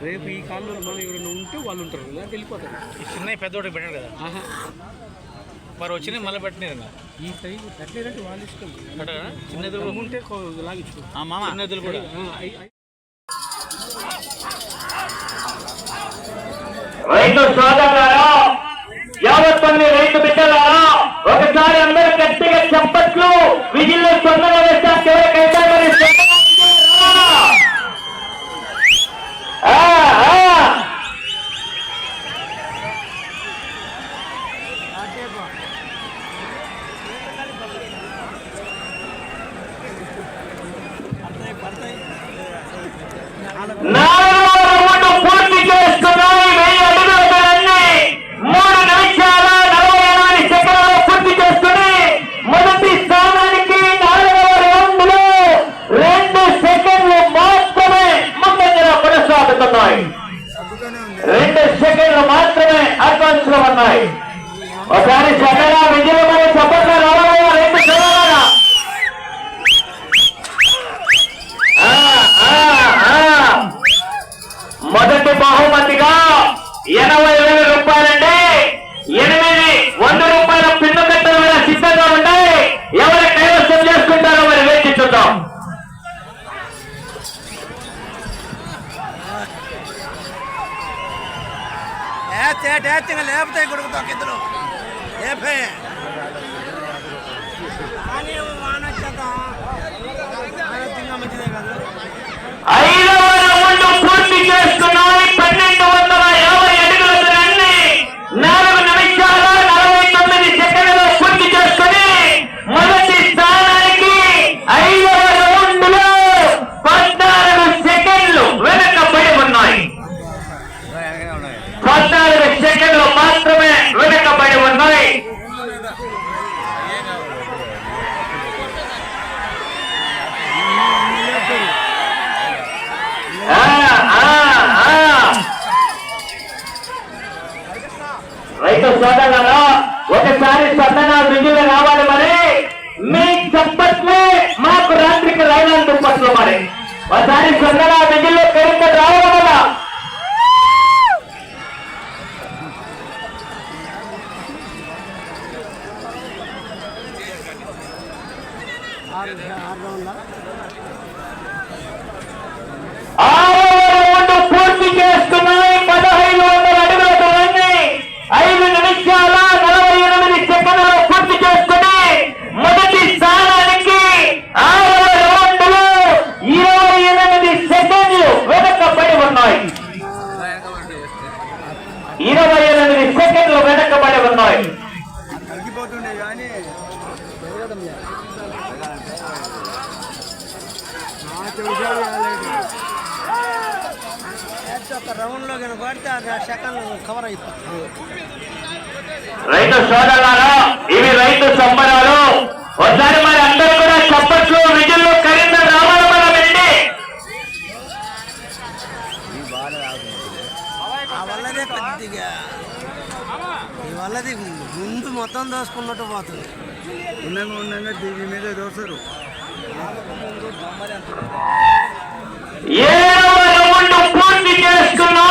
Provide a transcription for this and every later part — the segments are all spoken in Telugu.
రేపు ఈ కాలంలో మనం ఎవరైనా ఉంటే వాళ్ళు ఉంటారు లేదంటే వెళ్ళిపోతారు. చిన్న పెద్దోడికి పెట్టాడు కదా. ఆహా. మరి వచ్చినాయి మళ్ళీ పెట్టినారు ఇంకా. ఈ సైజు కట్టలేదంటే వాళ్ళ ఇష్టం. పెట్టారా? చిన్నది దమ్ము ఉంటే కో- లాగించుకో. ఆ మామ? చిన్నదులు కూడా. రైతు సోదరులారా না లేపుతాయి కొడుకుతో కిందలు. లేపే మంచిదే కదా. సోదరులారా ఒకసారి స్పందన రుజువులు రావాలి మరి. మీ చప్పట్లే మాకు రాత్రికి రైలు దుప్పట్లు మరి. ఒకసారి స్పందన రుజువులు పెరిగితే రావాలి కదా. ఆరు ఒక రౌండ్లో కనబడితే ఆ సెకండ్ కవర్ అయిపోతుంది రైతు సోదరులారా ఇవి రైతు సంబరాలు. ఒకసారి మరి అందరూ కూడా చప్పట్లు విజుల్లో కరీంద రావాలి మనం వెళ్ళి ఆ వల్లదే కొద్దిగా ఈ వల్లది ముందు మొత్తం దోసుకున్నట్టు పోతుంది. ఉండగా ఉండగా దీని మీద దోసరు. ఏడవ పూర్తి చేసుకున్నాయి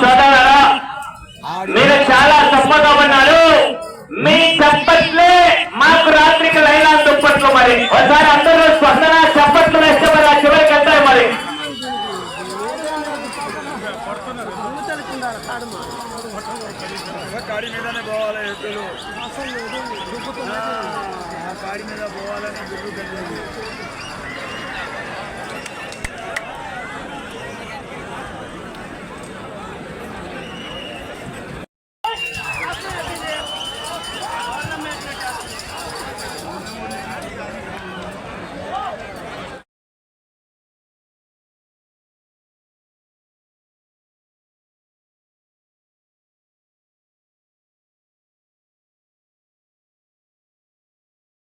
సోదరులారా మీరు చాలా తప్పగా ఉన్నారు మీ చప్పట్లే మాకు రాత్రికి లైలా దుప్పట్లు మరి. ఒకసారి అందరూ స్పందన చప్పట్లు వేస్తే మరి ఆ చివరికి వెళ్తాయి మరి. కాడి మీదనే పోవాలి ఎద్దులు. ఆ మీద పోవాలని దుడ్డు